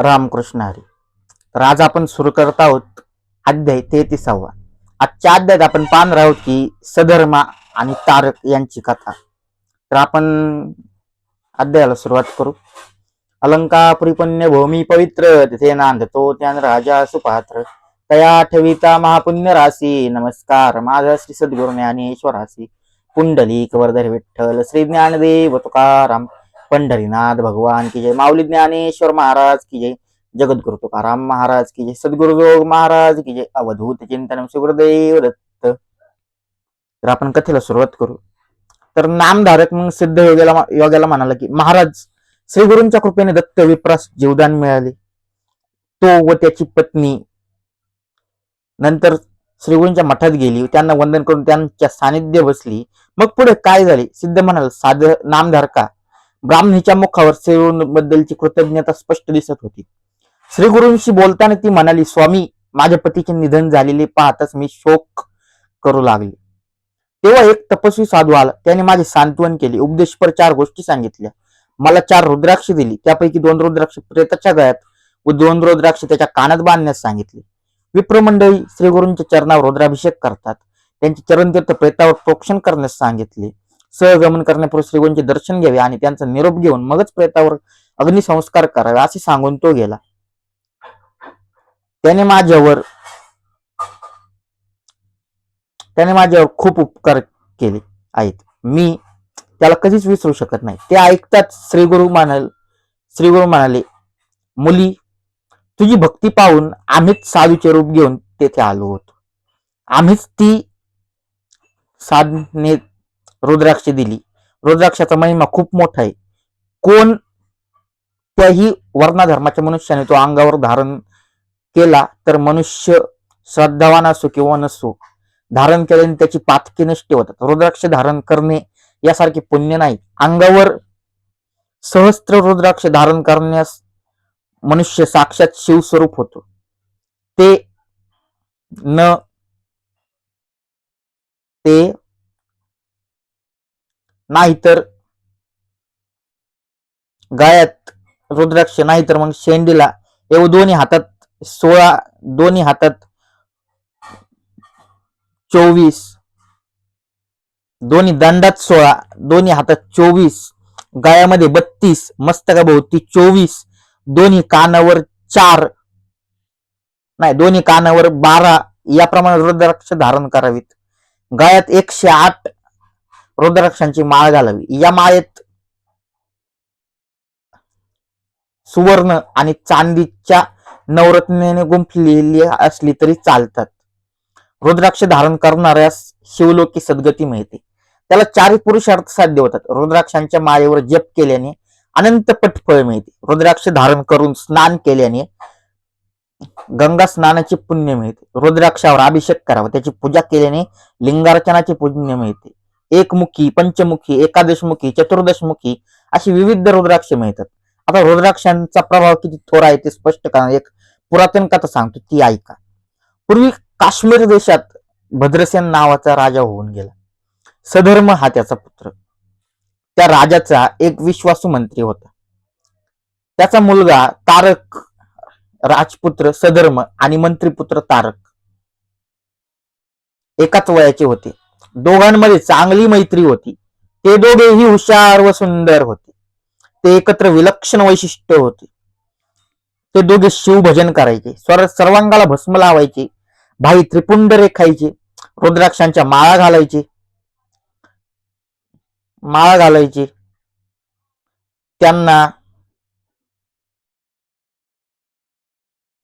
रामकृष्ण हरी. तर आज आपण सुरू करत आहोत अध्याय तेहतीसावा. आजच्या अध्यायात आपण पाहणार आहोत की सधर्मा आणि तारक यांची कथा. तर आपण अध्यायाला सुरुवात करू. अलंका पुण्य भूमी पवित्र तिथे नांदतो त्यान राजा सुपात्र. तया ठेविता महापुण्य राशी नमस्कार माझा श्री सद्गुरु ज्ञानेश्वरासी पुंडलिक वरधर विठ्ठल श्री ज्ञानदेव तुकाराम. पंढरीनाथ भगवान की जय. माऊली ज्ञानेश्वर महाराज की जय. जगद्गुरु तुकाराम महाराज की जय. सद्गुरु योग महाराज की जय. अवधूत चिंतन सुगुरुदेव दत्त. तर आपण कथेला सुरुवात करू. तर नामधारक मग सिद्ध योग्याला योग्याला म्हणाला की महाराज श्री गुरूंच्या कृपेने दत्त विप्रास जीवदान मिळाले. तो व त्याची पत्नी. नंतर श्रीगुरूंच्या मठात गेली. त्यांना वंदन करून त्यांच्या सानिध्य बसली. मग पुढे काय झाले? सिद्ध म्हणाल साध नामधारका ब्राह्मणीच्या मुखावर सेवेबद्दलची कृतज्ञता स्पष्ट दिसत होती. श्री गुरुंशी बोलताना ती म्हणाली स्वामी माझ्या पतीचे निधन झालेले पाहताच मी शोक करू लागले. तेव्हा एक तपस्वी साधू आला. त्याने माझे सांत्वन केले. उपदेशपर चार गोष्टी सांगितल्या. मला चार रुद्राक्ष दिली. त्यापैकी दोन रुद्राक्ष प्रेताच्या गळ्यात व दोन रुद्राक्ष त्याच्या कानात बांधण्यास सांगितले. विप्रमंडळी श्रीगुरूंच्या चरणावर रुद्राभिषेक करतात. त्यांचे चरणतीर्थ प्रेतावर प्रोक्षण करण्यास सांगितले. सहगमन करण्यापूर्वी श्रीगुरूंचे दर्शन घ्यावे आणि त्यांचा निरोप घेऊन मगच प्रेतावर अग्निसंस्कार करावे असे सांगून तो गेला. त्याने माझ्यावर त्याने माझ्यावर खूप उपकार केले आहेत. मी त्याला कधीच विसरू शकत नाही. ते ऐकताच श्रीगुरु म्हणाल श्रीगुरु म्हणाले मुली तुझी भक्ती पाहून आम्हीच साधूचे रूप घेऊन तेथे आलो होतो. आम्हीच ती साधने रुद्राक्ष दिली. रुद्राक्षाचा महिमा खूप मोठा आहे. कोण त्याही वर्णधर्माच्या मनुष्याने तो अंगावर धारण केला तर मनुष्य श्रद्धावान असो किंवा नसो धारण केल्याने त्याची पातकी नष्ट होतात. रुद्राक्ष धारण करणे यासारखे पुण्य नाही. अंगावर सहस्त्र रुद्राक्ष धारण करण्यास मनुष्य साक्षात शिवस्वरूप होतो. ते न ते नाहीतर गायात रुद्राक्ष नाहीतर मग शेंडीला. एवढं दोन्ही हातात सोळा दोन्ही हातात चोवीस. दोन्ही दंडात सोळा दोन्ही हातात चोवीस. गायामध्ये बत्तीस मस्तकाभोवती चोवीस. दोन्ही कानावर चार. नाही दोन्ही कानावर बारा. याप्रमाणे रुद्राक्ष धारण करावीत. गायात एकशे आठ रुद्राक्षांची माळ घालावी. या माळेत सुवर्ण आणि चांदीच्या नवरत्नाने गुंफलेली असली तरी चालतात. रुद्राक्ष धारण करणाऱ्या शिवलोकी सद्गती मिळते. त्याला चार पुरुषार्थ साध्य होतात. रुद्राक्षांच्या माळेवर जप केल्याने अनंत फळ मिळते. रुद्राक्ष धारण करून स्नान केल्याने गंगा स्नानाचे पुण्य मिळते. रुद्राक्षावर अभिषेक करावा. त्याची पूजा केल्याने लिंगार्चनाचे पुण्य मिळते. एकमुखी पंचमुखी एकादशमुखी चतुर्दशमुखी अशी विविध रुद्राक्ष मिळतात. आता रुद्राक्षांचा प्रभाव किती थोर आहे ते स्पष्ट करणार एक पुरातन कथा सांगतो ती ऐका. पूर्वी काश्मीर देशात भद्रसेन नावाचा राजा होऊन गेला. सधर्म हा त्याचा पुत्र. त्या राजाचा एक विश्वासू मंत्री होता. त्याचा मुलगा तारक राजपुत्र सधर्म आणि मंत्रीपुत्र तारक एकाच वयाचे होते. दोघांमध्ये चांगली मैत्री होती. ते दोघेही हुशार व सुंदर होते. ते एकत्र विलक्षण वैशिष्ट्य होते. ते दोघे शिवभजन करायचे. स्वर सर्वांगाला भस्म लावायचे. भाई त्रिपुंड रेखायचे. रुद्राक्षांच्या माळा घालायचे. माळा घालायचे. त्यांना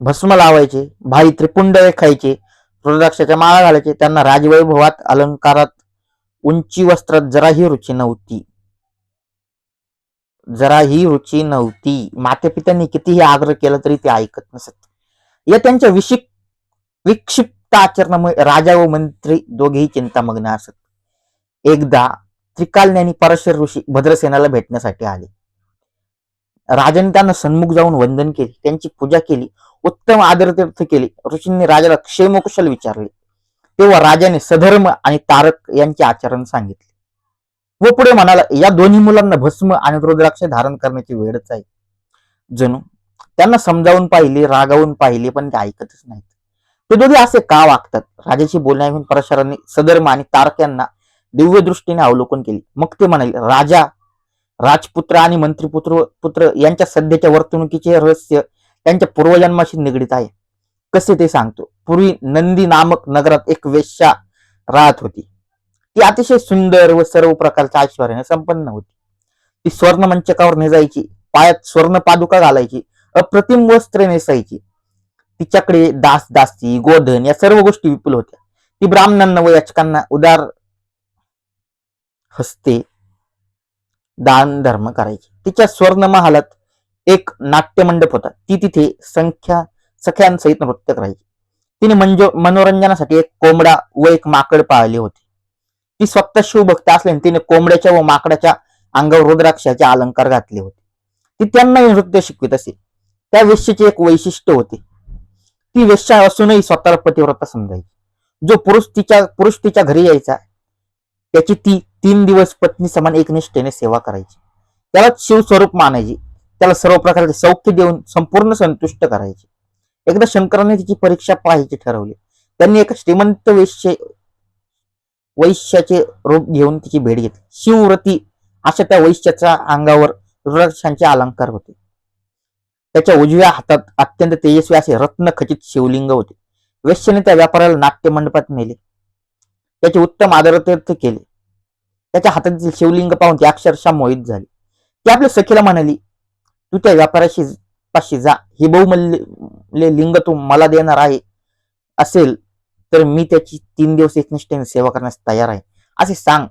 भस्म लावायचे. भाई त्रिपुंड रेखायचे. रुद्राक्षाच्या माळा घालायचे. त्यांना राजवैभवात अलंकारात उंची वस्त्रात जराही रुची नव्हती. जराही रुची नव्हती. मातेपित्यांनी कितीही आग्रह केला तरी ते ऐकत नसत. या त्यांच्या विशिक विक्षिप्त आचरणामुळे राजा व मंत्री दोघेही चिंतामग्न असत. एकदा त्रिकालज्ञानी परशर ऋषी भद्रसेनाला भेटण्यासाठी आले. राजाने त्यांना सन्मुख जाऊन वंदन केले. त्यांची पूजा केली. उत्तम आदरतीर्थ केले. ऋषींनी राजाला क्षेमकुशल विचारले. तेव्हा राजाने सधर्म आणि तारक यांचे आचरण सांगितले. व पुढे म्हणाला या दोन्ही मुलांना भस्म आणि रुद्राक्ष धारण करण्याची वेळच आहे. जणू त्यांना समजावून पाहिले रागावून पाहिले पण ते ऐकतच नाहीत. ते दोघे असे का वागतात? राजाची बोलण्याहून परशरांनी सदर्म आणि तारक यांना दिव्य दृष्टीने अवलोकन केले. मग ते म्हणाले राजा राजपुत्र आणि मंत्रीपुत्र पुत्र यांच्या सध्याच्या वर्तणुकीचे रहस्य त्यांच्या पूर्वजन्माशी निगडीत आहे. कसे ते सांगतो. पूर्वी नंदी नामक नगरात एक वेश्या राहत होती. ती अतिशय सुंदर व सर्व प्रकारच्या ऐश्वर्याने संपन्न होती. ती स्वर्ण मंचकावर नेजायची पायात स्वर्ण पादुका घालायची अप्रतिम वस्त्रे नेसायची. तिच्याकडे दास दासी गोधन या सर्व गोष्टी विपुल होत्या. ती ब्राह्मणांना व याचकांना उदार हस्ते दान धर्म करायची. तिच्या स्वर्ण महालात एक नाट्यमंडप होता. ती तिथे संख्या सख्यांसहित नृत्य करायची तिने म्हणजे मनोरंजनासाठी एक कोंबडा व एक माकड पाळले होते. ती स्वतः शिवभक्त असल्याने तिने कोंबड्याच्या व माकडाच्या अंगावर रुद्राक्षाचे अलंकार घातले होते. ती त्यांनाही नृत्य शिकवित असे. त्या वेश्याचे एक वैशिष्ट्य होते. ती वेश्या असूनही स्वतःला पतिव्रता समजायची. जो पुरुष तिच्या पुरुष तिच्या घरी यायचा त्याची ती तीन दिवस पत्नी समान एकनिष्ठेने सेवा करायची. त्याला शिवस्वरूप मानायची. त्याला सर्व प्रकारचे सौख्य देऊन संपूर्ण संतुष्ट करायचे. एकदा शंकराने तिची परीक्षा पाहायची ठरवली. त्यांनी एका श्रीमंत वैश्य वैश्याचे रूप घेऊन तिची भेट घेतली. शिवव्रती अशा त्या वैश्याच्या अंगावर रुद्राक्षांचे अलंकार होते. त्याच्या उजव्या हातात अत्यंत तेजस्वी असे रत्न खचित शिवलिंग होते. वैश्याने त्या व्यापाऱ्याला नाट्य मंडपात नेले. त्याचे उत्तम आदरातिथ्य केले. त्याच्या हातातील शिवलिंग पाहून ती अक्षरशः मोहित झाली. ती आपल्या सखीला म्हणाली तू त्या व्यापाऱ्याशी पाशी जा. हे बहुमल्य लिंग तू मला देणार आहे असेल तर मी त्याची तीन दिवस एकनिष्ठेने सेवा करण्यास तयार आहे. असे सांग.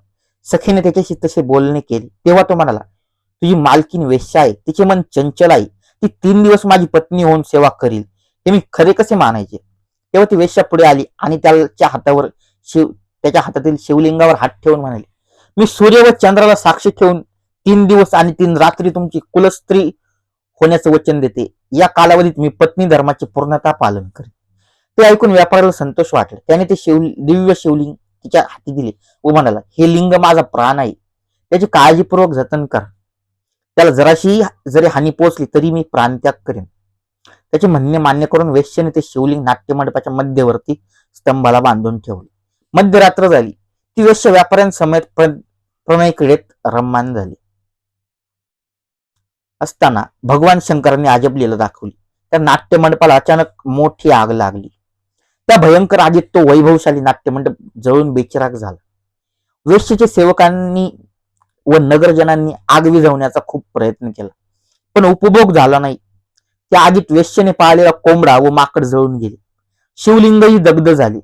सखीने त्याच्याशी तसे बोलणे केले. तेव्हा तो म्हणाला तुझी मालकीन वेश्या आहे. तिचे मन चंचल आहे. ती तीन दिवस माझी पत्नी होऊन सेवा करील. हे मी खरे कसे मानायचे? तेव्हा ती वेश्या पुढे आली आणि त्याच्या हातावर शिव त्याच्या हातातील शिवलिंगावर हात ठेवून म्हणाले मी सूर्य व चंद्राला साक्षी ठेवून तीन दिवस आणि तीन रात्री तुमची कुलस्त्री होण्याचं वचन देते. या कालावधीत मी पत्नी धर्माचे पूर्णता पालन करेन. ते ऐकून व्यापाऱ्याला संतोष वाटला. त्याने ते शिव दिव्य शिवलिंग तिच्या हाती दिले व म्हणाला हे लिंग माझा प्राण आहे. त्याची काळजीपूर्वक जतन कर. त्याला जराशी जरी हानी पोहोचली तरी मी प्राणत्याग करेन. त्याचे म्हणणे मान्य करून वेश्याने ते शिवलिंग नाट्यमंडपाच्या मध्यवर्ती स्तंभाला बांधून ठेवले. मध्यरात्र झाली. ती वेश्य व्यापाऱ्यांसमेत प्र- प्रणय क्रीडेत रम्मान झाली. असताना भगवान शंकरांनी अजब लीला दाखवली. त्या नाट्यमंडपाला अचानक मोठी आग लागली. त्या भयंकर आगीत तो वैभवशाली नाट्यमंडप जळून बेचिराग झाला. वेश्येचे सेवकांनी व नगरजनांनी आग विझवण्याचा खूप प्रयत्न केला. पण उपभोग झाला नाही. त्या आगीत वेश्येने पाळलेला कोंबडा व माकड जळून गेले. शिवलिंगही दग्ध झाले.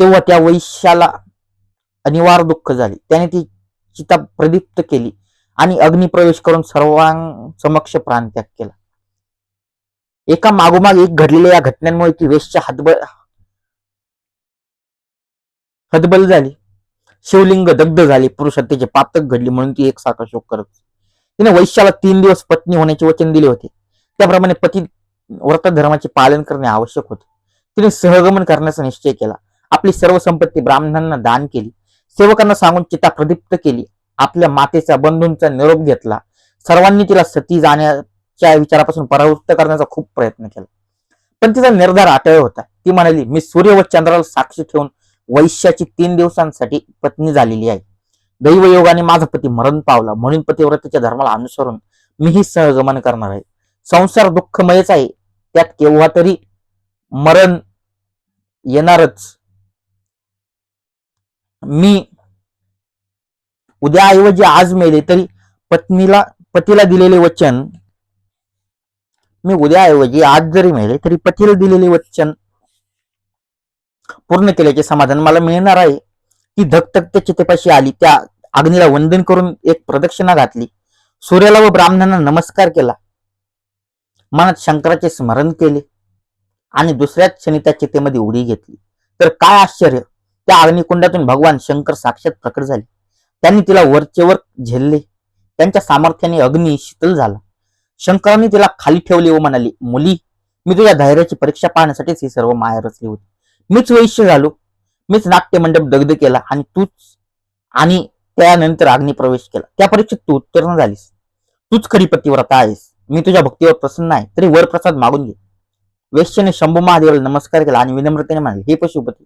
तेव्हा त्या वैश्याला अनिवार्य दुःख झाले. त्याने ती चिता प्रदीप्त केली. आणि अग्निप्रवेश करून सर्वांसमक्ष प्राणत्याग केला. एका मागोमाग एक घडलेल्या या घटनांमुळे ती वेशच्या हतबल हतबल झाली. शिवलिंग दग्ध झाले. पुरुषहत्येचे पातक घडली म्हणून ती एक साखर शोक करत होती. तिने वैश्याला तीन दिवस पत्नी होण्याचे वचन दिले होते. त्याप्रमाणे पती व्रत धर्माचे पालन करणे आवश्यक होते. तिने सहगमन करण्याचा निश्चय केला. आपली सर्व संपत्ती ब्राह्मणांना दान केली. सेवकांना सांगून चिता प्रदीप्त केली. आपल्या मातेच्या बंधूंचा निरोप घेतला. सर्वांनी तिला सती जाण्याच्या विचारापासून परावृत्त करण्याचा खूप प्रयत्न केला. पण तिचा निर्धार आटळ होता. ती म्हणाली मी सूर्य व चंद्राला साक्षी ठेवून वैश्याची तीन दिवसांसाठी पत्नी झालेली आहे. दैवयोगाने माझा पती मरण पावला. म्हणून पतिव्रतेच्या धर्माला अनुसरून मीही सहगमन करणार आहे. संसार दुःखमयच आहे. त्यात केव्हा तरी मरण येणारच. मी उद्याऐवजी आज मेले तरी पत्नीला पतीला दिलेले वचन मी उद्याऐवजी आज जरी मेले तरी पतीला दिलेले वचन पूर्ण केल्याचे समाधान मला मिळणार आहे. ती धकधकत्या चितेपाशी आली त्या अग्नीला वंदन करून एक प्रदक्षिणा घातली. सूर्याला व ब्राह्मणांना नमस्कार केला. मनात शंकराचे स्मरण केले आणि दुसऱ्याच क्षणी त्या चितेमध्ये उडी घेतली. तर काय आश्चर्य! त्या अग्निकुंडातून भगवान शंकर साक्षात प्रकट झाले. त्यांनी तिला वरचेवर झेलले. त्यांच्या सामर्थ्याने अग्नी शीतल झाला. शंकराने तिला खाली ठेवले व म्हणाली मुली मी तुझ्या धैर्याची परीक्षा पाहण्यासाठीच ही सर्व माया रचली होती. मीच वैश्य झालो. मीच नाट्य मंडप दग्ध केला आणि तूच आणि त्यानंतर अग्निप्रवेश केला. त्या परीक्षेत तू उत्तीर्ण झालीस. तूच खरी पतिव्रता आहेस. मी तुझ्या भक्तीवर प्रसन्न आहे. तरी वर प्रसाद मागून घे. वैश्यने शंभू महादेवाला नमस्कार केला आणि विनम्रतेने म्हणाले हे पशुपती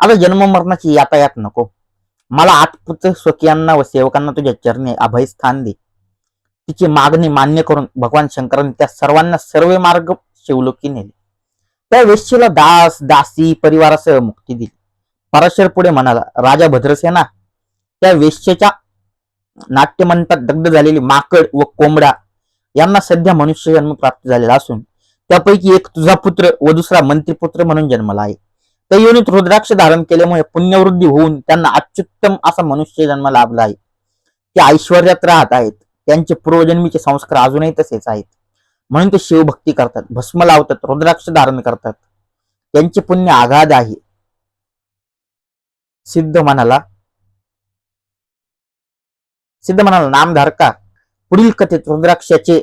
आता जन्म मरणाची यातायात नको. मला आठपुत्र स्वकीयांना व सेवकांना तुझ्या चरणी अभय स्थान दे. तिची मागणी मान्य करून भगवान शंकरांनी त्या सर्वांना सर्व मार्ग शिवलोकी नेले. त्या वेशीला दास दासी परिवारासह मुक्ती दिली. पराशर पुढे म्हणाला राजा भद्रसेना त्या वेश्येच्या नाट्यमंतात दग्ध झालेली माकड व कोंबडा यांना सध्या मनुष्य जन्म प्राप्त झालेला असून त्यापैकी एक तुझा पुत्र व दुसरा मंत्रीपुत्र म्हणून जन्मला आहे. त्या योनीत रुद्राक्ष धारण केल्यामुळे पुण्यवृद्धी होऊन त्यांना अत्युत्तम असा मनुष्य जन्म लाभला आहे. ते ऐश्वर्यात राहत आहेत. त्यांचे पूर्वजन्मीचे संस्कार अजूनही तसेच आहेत. म्हणून ते शिवभक्ती करतात भस्म लावतात रुद्राक्ष धारण करतात. त्यांचे पुण्य आघाध आहे. सिद्ध म्हणाला सिद्ध म्हणाला नामधारका पुढील कथेत रुद्राक्षाचे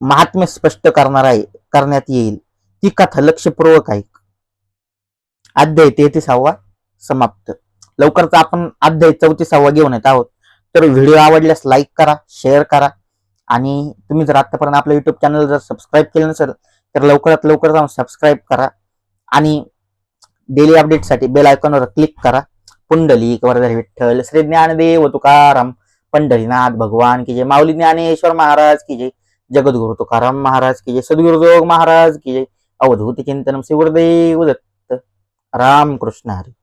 महात्म्य स्पष्ट करणार आहे करण्यात येईल. ती कथा लक्षपूर्वक आहे अध्याय तेहतीसावा समाप्त. लवकरच आपण अध्याय चौतीसावा घेऊन येत आहोत. तर व्हिडिओ आवडल्यास लाईक करा शेअर करा. आणि तुम्ही जर आतापर्यंत आपलं युट्यूब चॅनल जर सबस्क्राईब केलं नसेल तर लवकरात लवकर जाऊन सबस्क्राईब करा. आणि डेली अपडेटसाठी बेल आयकॉनवर क्लिक करा. पुंडलिक वरदर विठ्ठल श्री ज्ञानदेव तुकाराम पंढरीनाथ भगवान की जय माऊली ज्ञानेश्वर महाराज की जय जगद्गुरु तुकाराम महाराज की जय सद्गुरुजोग महाराज की जय अवधूत चिंतन श्री गुरुदेव दत्त राम कृष्ण हरी.